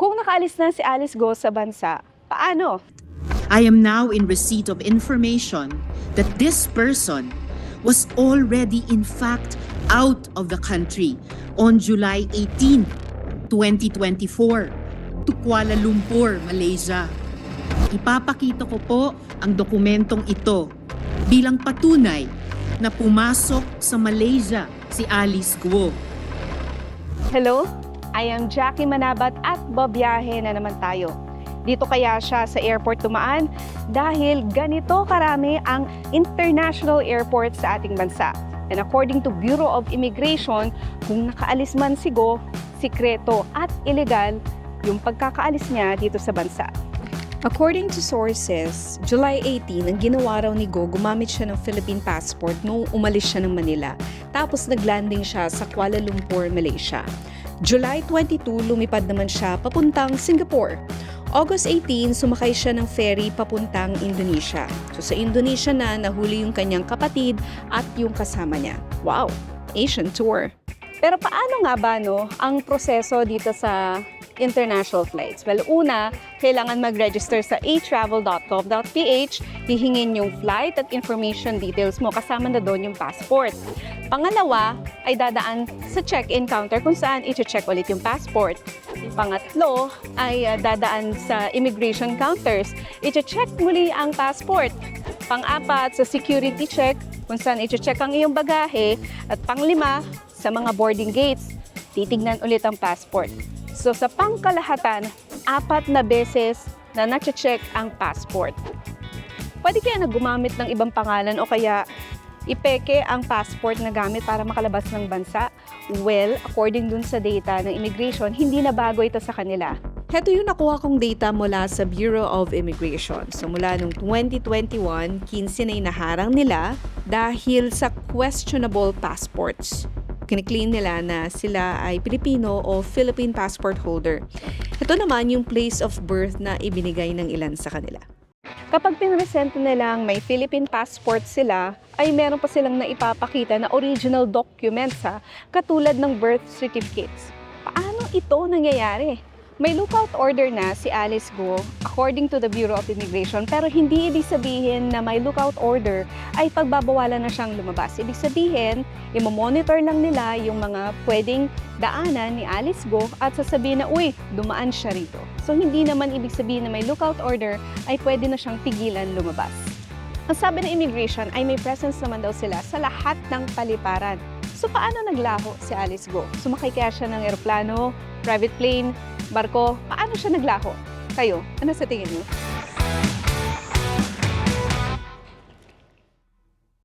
Kung nakaalis na si Alice Go sa bansa, paano? I am now in receipt of information that this person was already in fact out of the country on July 18, 2024 to Kuala Lumpur, Malaysia. Ipapakita ko po ang dokumentong ito bilang patunay na pumasok sa Malaysia si Alice Guo. Hello? I am Jackie Manabat at babiyahe na naman tayo. Dito kaya siya sa airport tumaan dahil ganito karami ang international airport sa ating bansa. And according to Bureau of Immigration, kung nakaalis man si Go, sikreto at illegal yung pagkakaalis niya dito sa bansa. According to sources, July 18, ang ginawa raw ni Go, gumamit siya ng Philippine passport nung umalis siya ng Manila. Tapos naglanding siya sa Kuala Lumpur, Malaysia. July 22, lumipad naman siya papuntang Singapore. August 18, sumakay siya ng ferry papuntang Indonesia. So sa Indonesia na nahuli yung kanyang kapatid at yung kasama niya. Wow! Asian tour. Pero paano nga ba no ang proseso dito sa international flights? Well, una, kailangan mag-register sa atravel.gov.ph, hihingin yung flight at information details mo, kasama na doon yung passport. Pangalawa, ay dadaan sa check-in counter kung saan i-check ulit yung passport. Pangatlo, ay uh, dadaan sa immigration counters, i-check muli ang passport. Pang-apat, sa security check, kung saan i-check ang iyong bagahe. At panglima, sa mga boarding gates, titignan ulit ang passport. So sa pangkalahatan, apat na beses na na-check ang passport. Pwede kaya na gumamit ng ibang pangalan o kaya ipeke ang passport na gamit para makalabas ng bansa? Well, according dun sa data ng immigration, hindi na bago ito sa kanila. Heto yung nakuha kong data mula sa Bureau of Immigration. So mula nung 2021, 15 na inaharang nila dahil sa questionable passports kiniklaim nila na sila ay Pilipino o Philippine passport holder. Ito naman yung place of birth na ibinigay ng ilan sa kanila. Kapag pinresent nilang may Philippine passport sila, ay meron pa silang naipapakita na original documents ha, katulad ng birth certificates. Paano ito nangyayari? May lookout order na si Alice Go according to the Bureau of Immigration pero hindi ibig sabihin na may lookout order ay pagbabawalan na siyang lumabas. Ibig sabihin, imomonitor lang nila yung mga pwedeng daanan ni Alice Go at sasabihin na, uy, dumaan siya rito. So hindi naman ibig sabihin na may lookout order ay pwede na siyang pigilan lumabas. Ang sabi ng immigration ay may presence naman daw sila sa lahat ng paliparan. So paano naglaho si Alice Go? Sumakay kaya siya ng eroplano, private plane, barko? Paano siya naglaho? Kayo, ano sa tingin niyo?